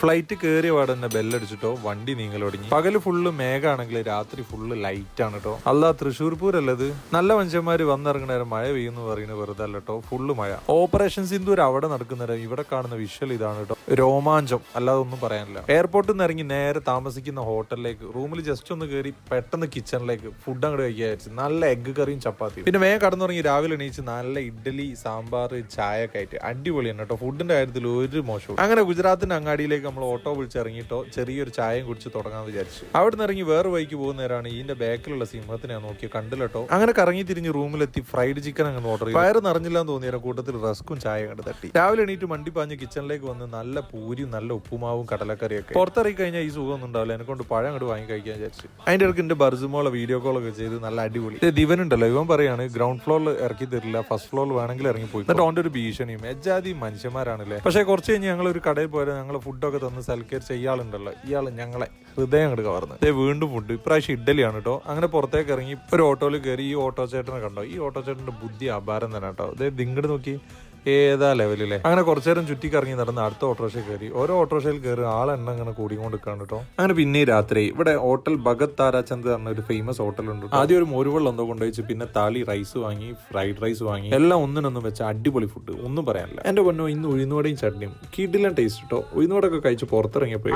Flight കയറിയ പാടെ തന്നെ ബെല്ലടിച്ചിട്ടോ വണ്ടി നീങ്ങൽ തുടങ്ങി. പകൽ ഫുള്ള് മേഘാണെങ്കിൽ രാത്രി ഫുള്ള് ലൈറ്റ് ആണ് കേട്ടോ അല്ല തൃശ്ശൂർ പൂരല്ലത് നല്ല മനുഷ്യന്മാര് വന്നിറങ്ങണ നേരം മഴ പെയ്യുന്നു പറയുന്നത് വെറുതെ അല്ല കേട്ടോ ഫുള്ള് മഴ. ഓപ്പറേഷൻ സിന്ദൂർ അവിടെ നടക്കുന്ന ഇവിടെ കാണുന്ന വിഷ്വൽ ഇതാണ് കേട്ടോ രോമാഞ്ചം. അല്ലാതെ ഒന്നും പറയാനില്ല. എയർപോർട്ടിൽ നിന്ന് ഇറങ്ങി നേരെ താമസിക്കുന്ന ഹോട്ടലിലേക്ക് റൂമിൽ ജസ്റ്റ് ഒന്ന് കയറി പെട്ടെന്ന് കിച്ചണിലേക്ക് ഫുഡ് അങ്ങോട്ട് കഴിക്കാൻ നല്ല എഗ്ഗ് കറിയും ചപ്പാത്തി പിന്നെ വേഗം കടന്നുറങ്ങി രാവിലെ എണീച്ച് നല്ല ഇഡ്ഡലി സാമ്പാർ ചായ ഒക്കെ ആയിട്ട്. അടിപൊളിയാണ് കേട്ടോ ഫുഡിന്റെ കാര്യത്തിൽ ഒരു മോശവും. അങ്ങനെ ഗുജറാത്തിന്റെ അങ്ങാടിയിലേക്ക് നമ്മൾ ഓട്ടോ വിളിച്ച് ഇറങ്ങിയിട്ടോ ചെറിയൊരു ചായയും കുടിച്ച് തുടങ്ങാമെന്ന് വിചാരിച്ചു. അവിടെ നിന്ന് ഇറങ്ങി വേറെ വഴിക്ക് പോകുന്ന നേരമാണ് ഇതിന്റെ ബാക്കിലുള്ള സിംഹത്തിനെ നോക്കി കണ്ടില്ലട്ടോ അങ്ങനെ കറങ്ങി തിരിഞ്ഞ് റൂമിലെത്തി ഫ്രൈഡ് ചിക്കൻ അങ്ങനെ ഓർഡർ ചെയ്തു. വയറ് നിറഞ്ഞില്ല എന്ന് തോന്നിയ കൂട്ടത്തിൽ റസ്കും ചായ കണ്ട് തട്ടി. രാവിലെ എണീറ്റ് മണ്ടി പാഞ്ഞ് കിച്ചണിലേക്ക് വന്ന് നല്ല പൂരിയും നല്ല ഉപ്പുമാവും കടലക്കറിയൊക്കെ. പുറത്തിറങ്ങി കഴിഞ്ഞാൽ ഈ സുഖമൊന്നും ഉണ്ടാവില്ല. എന്നെ കൊണ്ട് പഴം അങ്ങോട്ട് വാങ്ങി കഴിക്കാൻ വിചാരിച്ചു. അതിന്റെ ഇടയ്ക്ക് എന്റെ ബർസുമോളെ വീഡിയോ കോളൊക്കെ ചെയ്ത് നല്ല അടിപൊളി. ദിവൻ ഉണ്ടല്ലോ. ഇവൻ പറയാണ് ഗ്രൗണ്ട് ഫ്ലോറിൽ ഇറക്കി തരില്ല. ഫസ്റ്റ് ഫ്ലോറിൽ വേണമെങ്കിൽ ഇറങ്ങി പോയി എന്നിട്ട് ഓന്റെ ഒരു ഭീഷണിയും എജാതി മനുഷ്യന്മാരാണല്ലേ പക്ഷേ കുറച്ച് കഴിഞ്ഞ് ഞങ്ങൾ ഒരു കടയിൽ പോയാൽ ഞങ്ങൾ ഫുഡൊക്കെ തന്ന് സൽക്കരിച്ച ഇയാളുണ്ടല്ലോ ഇയാൾ ഞങ്ങളെ ഹൃദയം അങ്ങോട്ട് കവർന്ന്. ഇതേ വീണ്ടും ഫുഡ് ഇപ്രാവശ്യം ഇഡ്ഡലിയാണ് കേട്ടോ അങ്ങനെ പുറത്തേക്ക് ഇറങ്ങി ഒരു ഓട്ടോയിൽ കയറി ഈ ഓട്ടോ ചേട്ടനെ കണ്ടോ? ഈ ഓട്ടോ ചേട്ടന്റെ ബുദ്ധി അപാരം തന്നെ കേട്ടോ ദേ ദിങ്ങട് നോക്കി. ഏതാ ലെവലിലെ? അങ്ങനെ കുറച്ചേരം ചുറ്റി കറങ്ങി നടന്ന് അടുത്ത ഓട്ടോറിക്ഷ കയറി. ഓരോ ഓട്ടോറിക്ഷയിൽ കയറി ആളെണ്ണം ഇങ്ങനെ കൂടിക്കൊണ്ട് കണ്ടിട്ടോ കേട്ടോ. അങ്ങനെ പിന്നെ രാത്രി ഇവിടെ ഹോട്ടൽ ഭഗത് താരാചന്ദ് പറഞ്ഞ ഒരു ഫേമസ് ഹോട്ടൽ ഉണ്ട് ആദ്യം ഒരു മോരുവെള്ളം എന്തോ കൊണ്ടുവച്ച് പിന്നെ താളി റൈസ് വാങ്ങി ഫ്രൈഡ് റൈസ് വാങ്ങി. എല്ലാം ഒന്നിനൊന്നും വെച്ച അടിപൊളി ഫുഡ് ഒന്നും പറയാനില്ല. എന്റെ പൊന്നോ ഇന്ന് ഉഴുന്നുവടയും ചട്നിയും. കിടിലൻ ടേസ്റ്റ് കേട്ടോ. ഉഴുന്നുവടൊക്കെ കഴിച്ച് പുറത്തിറങ്ങിയപ്പോഴേ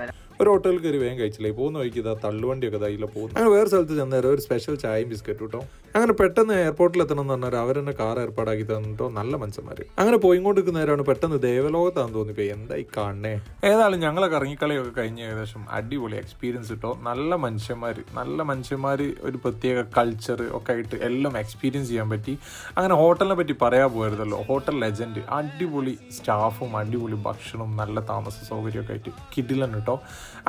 വരാം. ഒരു ഹോട്ടലിൽ കയറി വേഗം കഴിച്ചില്ലേ? പോകുന്ന വഴിക്ക് ഇതാ തള്ളുവണ്ടിയൊക്കെ ഇതായില്ല പോകുന്നു അങ്ങനെ വേറെ സ്ഥലത്ത് ചെന്നേരം ഒരു സ്പെഷ്യൽ ചായയും ബിസ്ക്കറ്റ് കേട്ടോ അങ്ങനെ പെട്ടെന്ന് എയർപോർട്ടിൽ എത്തണം എന്ന് പറഞ്ഞാൽ അവരെന്നെ കാർ ഏർപ്പാടാക്കി തന്നിട്ടോ നല്ല മനുഷ്യന്മാർ അങ്ങനെ പോയി നേരമാണ് പെട്ടെന്ന് ദേവലോകത്താന്ന് തോന്നിപ്പോ എന്തായി കാണണേ? ഏതായാലും ഞങ്ങളെ കറങ്ങിക്കളിയൊക്കെ കഴിഞ്ഞ ഏകദേശം അടിപൊളി എക്സ്പീരിയൻസ് കിട്ടോ നല്ല മനുഷ്യന്മാർ നല്ല മനുഷ്യന്മാർ ഒരു പ്രത്യേക കൾച്ചർ ഒക്കെ ആയിട്ട് എല്ലാം എക്സ്പീരിയൻസ് ചെയ്യാൻ പറ്റി. അങ്ങനെ ഹോട്ടലിനെ പറ്റി പറയാൻ പോയിരുന്നല്ലോ. ഹോട്ടൽ ലെജൻഡ് അടിപൊളി സ്റ്റാഫും അടിപൊളി ഭക്ഷണവും നല്ല താമസ സൗകര്യമൊക്കെ ആയിട്ട് കിഡിലാണ് കേട്ടോ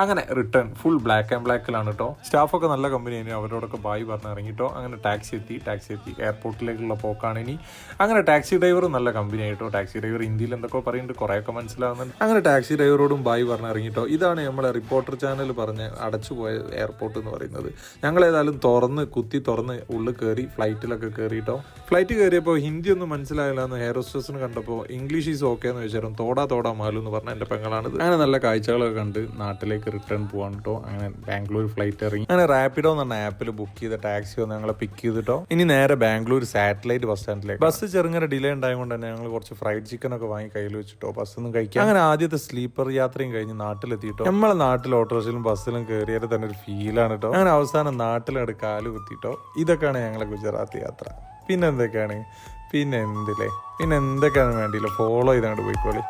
അങ്ങനെ റിട്ടേൺ ഫുൾ ബ്ലാക്ക് ആൻഡ് ബ്ലാക്കിലാണ് കേട്ടോ സ്റ്റാഫൊക്കെ നല്ല കമ്പനി ആയിരുന്നു. അവരോടൊക്കെ ബായ് പറഞ്ഞ് ഇറങ്ങിട്ടോ അങ്ങനെ ടാക്സി എത്തി ടാക്സി എത്തി. എയർപോർട്ടിലേക്കുള്ള പോക്കാണ്. ഇനി അങ്ങനെ ടാക്സി ഡ്രൈവർ നല്ല കമ്പനി ആയിട്ടോ ടാക്സി ഡ്രൈവർ ഇന്ത്യയിൽ എന്തൊക്കെ പറയുന്നുണ്ട്. കുറേയൊക്കെ മനസ്സിലാവുന്നുണ്ട്. അങ്ങനെ ടാക്സി ഡ്രൈവറോടും ബായ് പറഞ്ഞ് ഇറങ്ങിട്ടോ ഇതാണ് നമ്മളെ റിപ്പോർട്ടർ ചാനൽ പറഞ്ഞ് അടച്ചുപോയ എയർപോർട്ട് എന്ന് പറയുന്നത്. ഞങ്ങൾ ഏതായാലും തുറന്ന് കുത്തി തുറന്ന് ഉള്ളിൽ കയറി ഫ്ലൈറ്റിലൊക്കെ കയറിയിട്ടോ. ഫ്ലൈറ്റ് കയറിയപ്പോൾ ഹിന്ദി ഒന്നും മനസ്സിലായില്ല എന്ന് ഹെയർ ഹോസ്റ്റസിന് കണ്ടപ്പോൾ ഇംഗ്ലീഷ് ഈസ് ഓക്കെ എന്ന് വെച്ചാലും തോടാ തോടാ മാലു എന്ന് പറഞ്ഞ എന്റെ പെങ്ങളാണിത്. അങ്ങനെ നല്ല കാഴ്ചകളൊക്കെ കണ്ട് നാട്ടിലേക്ക് റിട്ടേൺ പോകാൻ കേട്ടോ അങ്ങനെ ബാംഗ്ലൂർ ഫ്ലൈറ്റ് ഇറങ്ങി. അങ്ങനെ റാപ്പിഡോ എന്ന് പറഞ്ഞ ആപ്പിൽ ബുക്ക് ചെയ്ത ടാക്സി ഒന്ന് ഞങ്ങളെ പിക്ക് ചെയ്തിട്ടോ ഇനി നേരെ ബാംഗ്ലൂർ സാറ്റലൈറ്റ് ബസ് സ്റ്റാൻഡിലേക്ക് ബസ് ചെറുങ്ങനെ ഡിലേ ഉണ്ടായതുകൊണ്ട് തന്നെ ഞങ്ങൾ കുറച്ച് ഫ്രൈഡ് ചിക്കൻ ഒക്കെ വാങ്ങി കയ്യിൽ വെച്ചിട്ടോ ബസ് ഒന്നും കഴിക്കാം അങ്ങനെ ആദ്യത്തെ സ്ലീപ്പർ യാത്രയും കഴിഞ്ഞ് നാട്ടിലെത്തിയിട്ടോ. നമ്മളെ നാട്ടിൽ ഓട്ടോറിക്ഷയിലും ബസ്സിലും കയറിയത് തന്നെ ഒരു ഫീലാണ് കേട്ടോ അങ്ങനെ അവസാനം നാട്ടിലങ്ങോട്ട് കാൽ കുത്തിയിട്ടോ. ഇതൊക്കെയാണ് ഞങ്ങളെ ഗുജറാത്ത് യാത്ര. പിന്നെ എന്തൊക്കെയാണ് പിന്നെ എന്തില്ലേ പിന്നെ എന്തൊക്കെയാണ് വേണ്ടിയില്ല? ഫോളോ ചെയ്തങ്ങോട്ട് പോയിക്കോളി.